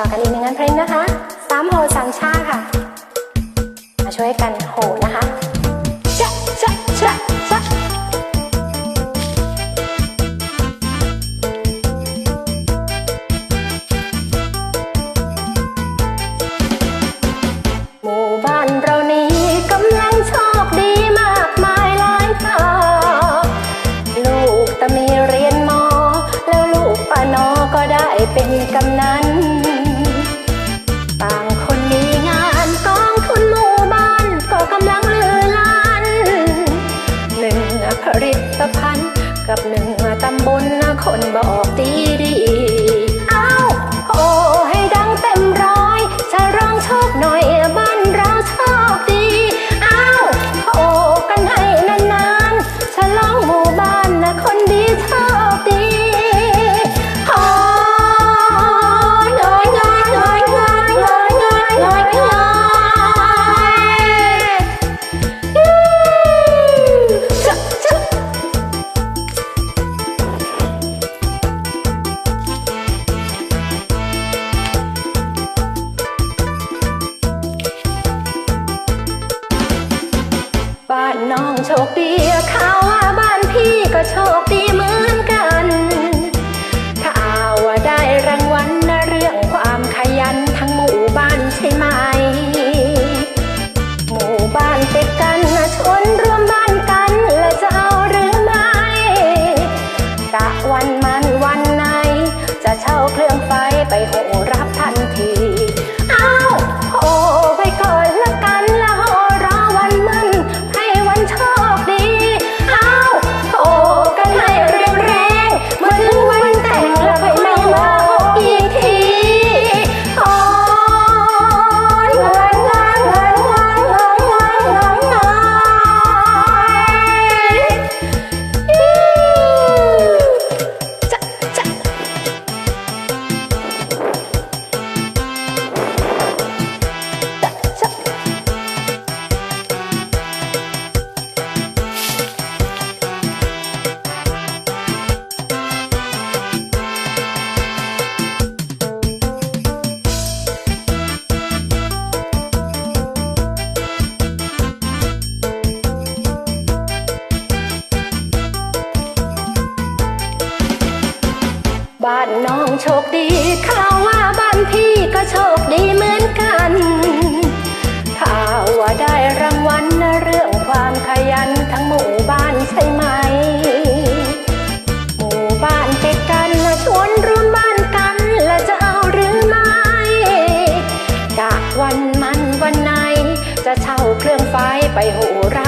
ต่อกันอีกหนึ่งงานเพลงนะคะสามโหสามชาค่ะ มาช่วยกันโหนะคะ ผลิตภัณฑ์กับหนึ่งตำบลคนบอกตีดี น้องโชคดีเขาว่าบ้านพี่ก็โชคดีเหมือนกัน ถ้าอาว่าได้รางวัลนะเรื่องความขยันทั้งหมู่บ้านใช่ไหม หมู่บ้านติดกันนะชนรวมบ้านกันและจะเอาหรือไม่กะวันมันวันไหน จะเช่าเครื่องไฟไปโห บ้านน้องโชคดีข่าวว่าบ้านพี่ก็โชคดีเหมือนกันข่าวว่าได้รางวัลนะเรื่องความขยันทั้งหมู่บ้านใช่ไหม หมู่บ้านติดกันและชวนร่วมบ้านกันและจะเอาหรือไม่กะวันมันวันไหน จะเช่าเครื่องไฟไปโหรับ